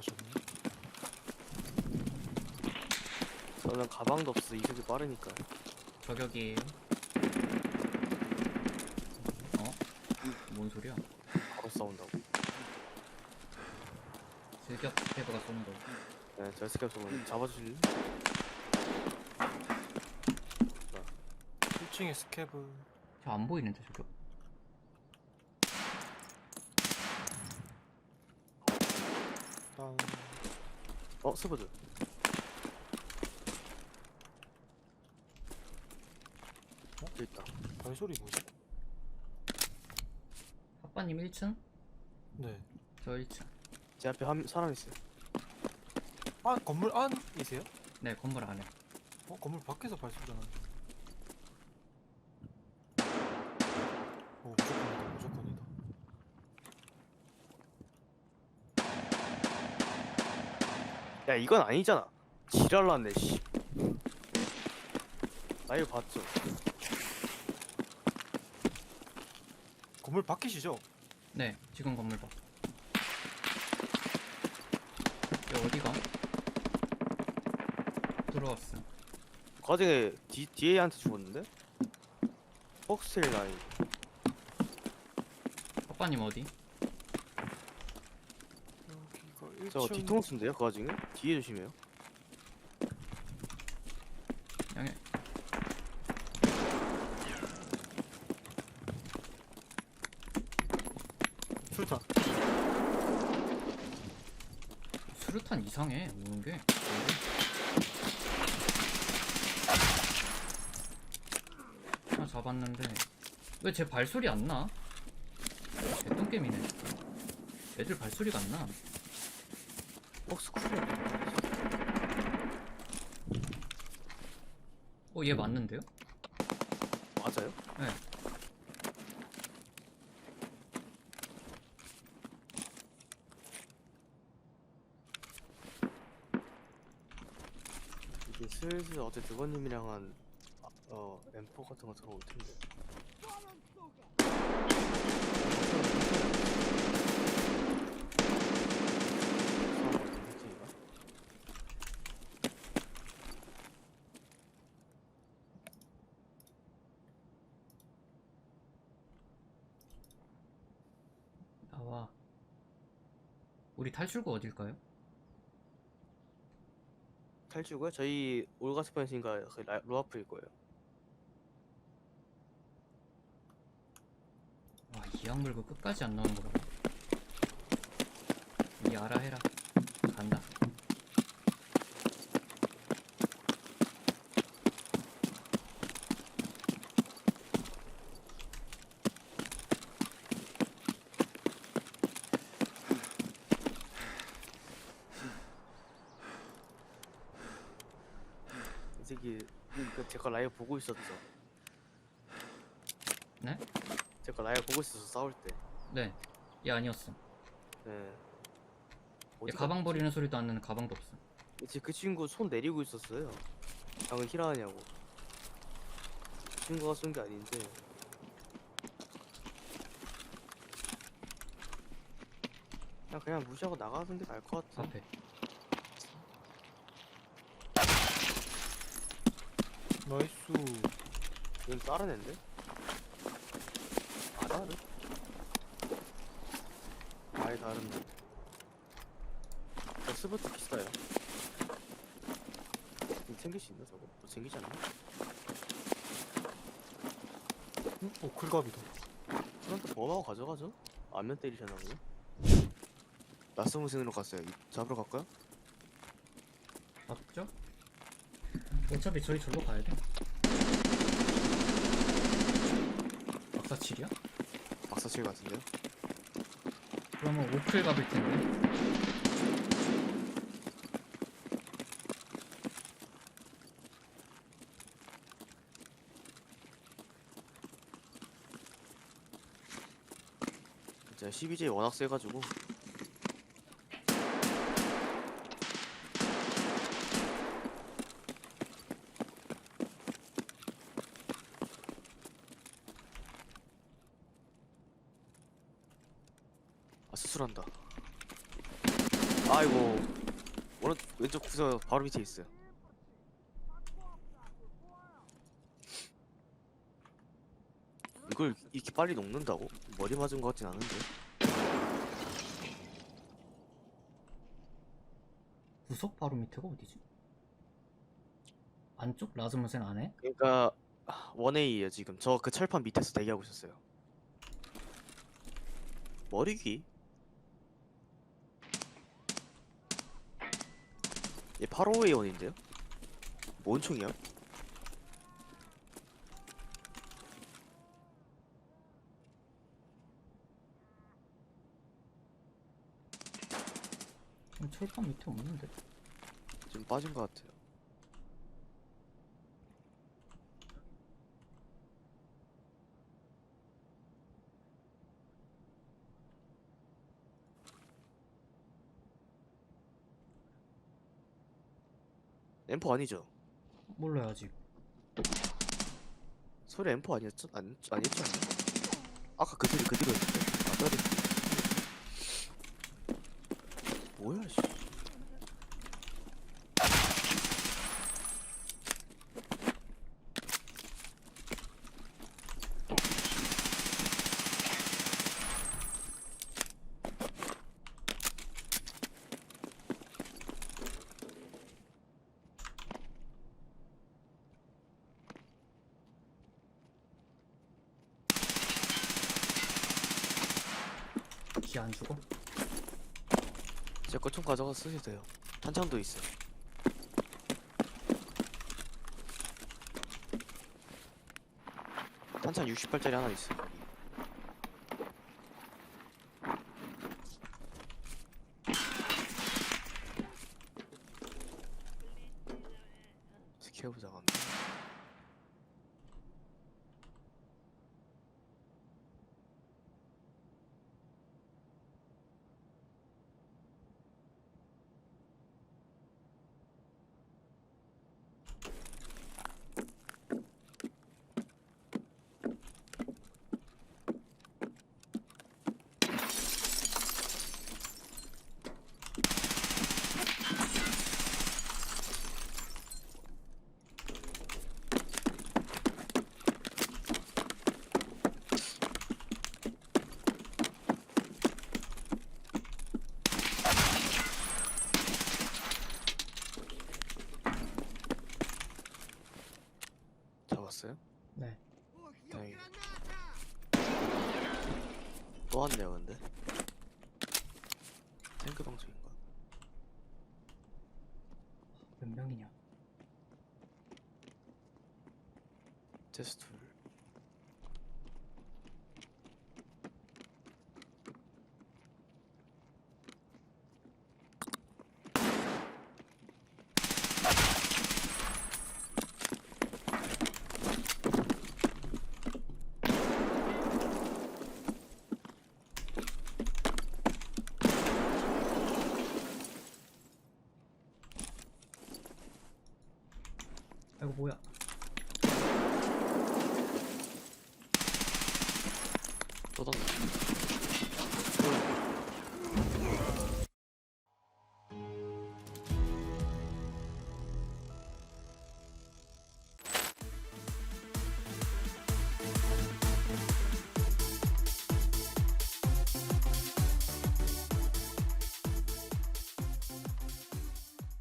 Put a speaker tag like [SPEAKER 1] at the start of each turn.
[SPEAKER 1] 가셨네.
[SPEAKER 2] 저는 가방도 없어 이속이 빠르니까
[SPEAKER 3] 저격이에요. 어? 뭔 소리야?
[SPEAKER 2] 바로 싸운다고
[SPEAKER 3] 즐겨 패브가 쏘는 거.
[SPEAKER 2] 네 제가 스캡 쏘면 잡아주실래?
[SPEAKER 1] 1층에 스캐브.
[SPEAKER 3] 저안 보이는데 저격.
[SPEAKER 1] 다운.
[SPEAKER 2] 어 스브드 어? 있다
[SPEAKER 1] 발소리 뭐지?
[SPEAKER 3] 아빠님 1층?
[SPEAKER 1] 네.
[SPEAKER 3] 저 1층.
[SPEAKER 2] 제 앞에 한 사람 있어요
[SPEAKER 1] 아 건물 안이세요?
[SPEAKER 3] 네 건물 안에.
[SPEAKER 1] 어 건물 밖에서 발소리가 나는데. 오 무조건이다 무조건이다.
[SPEAKER 2] 야 이건 아니잖아 지랄났네 씨 라이브 봤죠?
[SPEAKER 1] 건물 밖이시죠?
[SPEAKER 3] 네 지금 건물 봐. 얘 어디가? 들어왔어.
[SPEAKER 2] 그 과정에 디, DA한테 죽었는데? 폭스테일 라인
[SPEAKER 3] 아빠님 어디?
[SPEAKER 1] 여기가 1층.
[SPEAKER 2] 저거 뒤통수인데요 그 와중에? 뒤에 조심해요
[SPEAKER 3] 양해.
[SPEAKER 1] 술탄.
[SPEAKER 3] 수류탄 이상해 오는 게. 하나 잡았는데 왜 제 발소리 안 나? 개똥게임이네. 애들 발소리가 안 나.
[SPEAKER 2] 폭스 쿨이야
[SPEAKER 3] 어얘 맞는데요?
[SPEAKER 2] 맞아요?
[SPEAKER 3] 네.
[SPEAKER 2] 이게 슬슬 어제 드건님이랑 한 아, 어, M4 같은 거 들어올 텐데 싸움 같은 혜택이가?
[SPEAKER 3] 나와. 우리 탈출구 어딜까요?
[SPEAKER 2] 탈출고요? 저희 올가스펜스인가 그 라- 로아프일 거예요
[SPEAKER 3] 와, 이 약물고 끝까지 안 나오는 거 봐. 이 알아 해라. 간다.
[SPEAKER 2] 이 새끼 그 제거 라이브 보고 있었죠
[SPEAKER 3] 네?
[SPEAKER 2] 제거 라이브 보고 있어서 싸울 때
[SPEAKER 3] 네. 얘 아니었어.
[SPEAKER 2] 네.
[SPEAKER 3] 얘
[SPEAKER 2] 어디
[SPEAKER 3] 가방? 버리는 소리도 안 나는 가방도 없어.
[SPEAKER 2] 그 친구 손 내리고 있었어요. 방금 힐하냐고. 그 친구가 쏜 게 아닌데. 그냥 그냥 무시하고 나가는 게 나을 것 같아.
[SPEAKER 3] 앞에.
[SPEAKER 1] 나이스.
[SPEAKER 2] 이건 다른 앤데? 아 다른? 아예 다른데. 저 스포츠 비슷해요. 이거 챙길 수 있나 저거? 뭐 챙기지 않나?
[SPEAKER 1] 응? 오 클갑이다.
[SPEAKER 2] 프런트 범하고 가져가죠? 안면 때리잖아 그거 낯선 무생으로 갔어요 이- 잡으러 갈까요?
[SPEAKER 3] 맞죠? 어차피 저희 절로 가야 돼. 박사칠이야?
[SPEAKER 2] 박사칠 같은데요?
[SPEAKER 3] 그러면 오클 가볼 텐데.
[SPEAKER 2] 제가 12J 워낙 세가지고 아 아이고 오른 왼쪽 구석 바로 밑에 있어요. 이걸 이렇게 빨리 녹는다고? 머리 맞은 것 같진 않은데.
[SPEAKER 3] 구석 바로 밑에가 어디지? 안쪽 라즈무센 안에?
[SPEAKER 2] 그러니까 원웨이에요 지금. 저 그 철판 밑에서 대기하고 있었어요. 머리기? 얘 8호의 원인데요? 뭔 총이야?
[SPEAKER 3] 음, 철판 밑에 없는데.
[SPEAKER 2] 지금 빠진 것 같아요. 엠포 아니죠?
[SPEAKER 3] 몰라요 아직.
[SPEAKER 2] 소리 엠포 아니었죠? 아니, 아니었죠? 아까 그 소리 그대로였는데 아 소리 뭐야 씨
[SPEAKER 3] 기 안 죽어?
[SPEAKER 2] 제거 총 가져가 쓰셔도 돼요 탄창도 있어요 탄창 60발짜리 하나 있어요 여기. 스케어보자 간다 잡았어요?
[SPEAKER 3] 네.
[SPEAKER 2] 다행이다 또 왔네요 근데 탱크 방송인가?
[SPEAKER 3] 몇 명이냐?
[SPEAKER 2] 테스트
[SPEAKER 3] 아이고 뭐야?
[SPEAKER 2] 또 던져